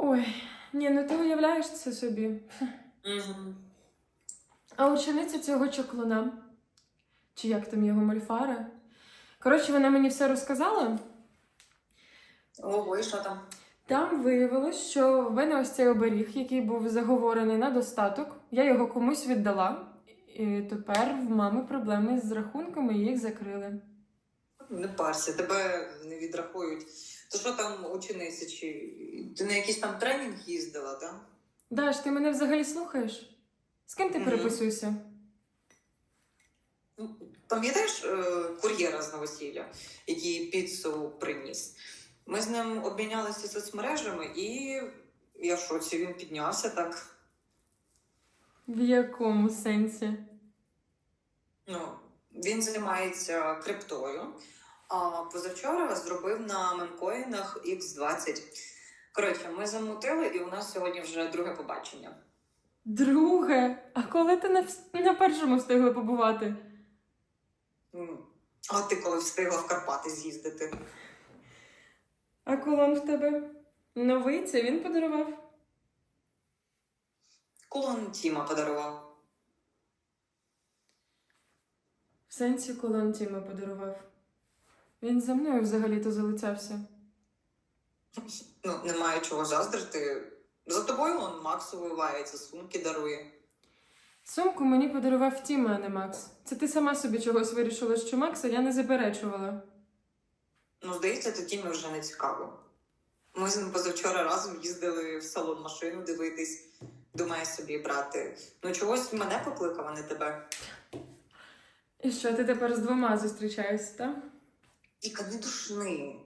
Ой, ні, ну ти уявляєш це собі. Угу. А учениця цього чоклуна, чи як там його мольфара. Коротше, вона мені все розказала. Ого, і що там? Там виявилось, що в мене ось цей оберіг, який був заговорений на достаток, я його комусь віддала. І тепер в мами проблеми з рахунками, і їх закрили. Не парся, тебе не відрахують. То що там учениця? Чи ти на якийсь там тренінг їздила, так? Даш, ти мене взагалі слухаєш? З ким ти переписуєшся? Ну, Пам'ятаєш е, кур'єра з новосілля, який піцу приніс? Ми з ним обмінялися соцмережами, і я в шоці, він піднявся так. В якому сенсі? Ну, він займається криптою, а позавчора зробив на мемкоїнах X20. Коротше, ми замутили, і у нас сьогодні вже друге побачення. Друге, а коли ти на, на першому встигла побувати? А ти коли встигла в Карпати з'їздити? А кулон в тебе? Новий це він подарував? Кулон Тіма подарував. В сенсі кулон Тіма подарував. Він за мною взагалі-то залицявся. Ну, немає чого заздрити. За тобою он Макс виливається, сумки дарує. Сумку мені подарував Тіма, а не Макс. Це ти сама собі чогось вирішила, що Макса я не заперечувала. Ну, здається, то Тімі вже не цікаво. Ми з ним позавчора разом їздили в салон машину дивитись. Думає собі брати. Ну, чогось мене покликав, а не тебе. І що, ти тепер з двома зустрічаєшся, так? Іка, не душни.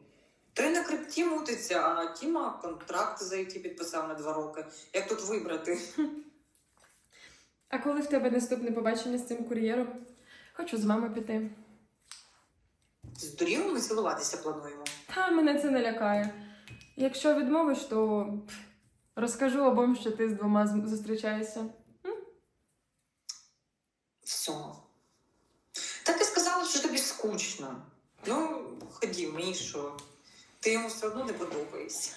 Той на крипті мутиться, а Тіма контракт за IT підписав на два роки. Як тут вибрати? А коли в тебе наступне побачення з цим кур'єром? Хочу з вами піти. Здуріло, ми цілуватися плануємо. Та мене це не лякає. Якщо відмовиш, то пф, розкажу обом, що ти з двома з- зустрічаєшся. Все. Так і сказала, що тобі скучно. Ну, ходім, мені що? Ти йому все одно не подобаєшся.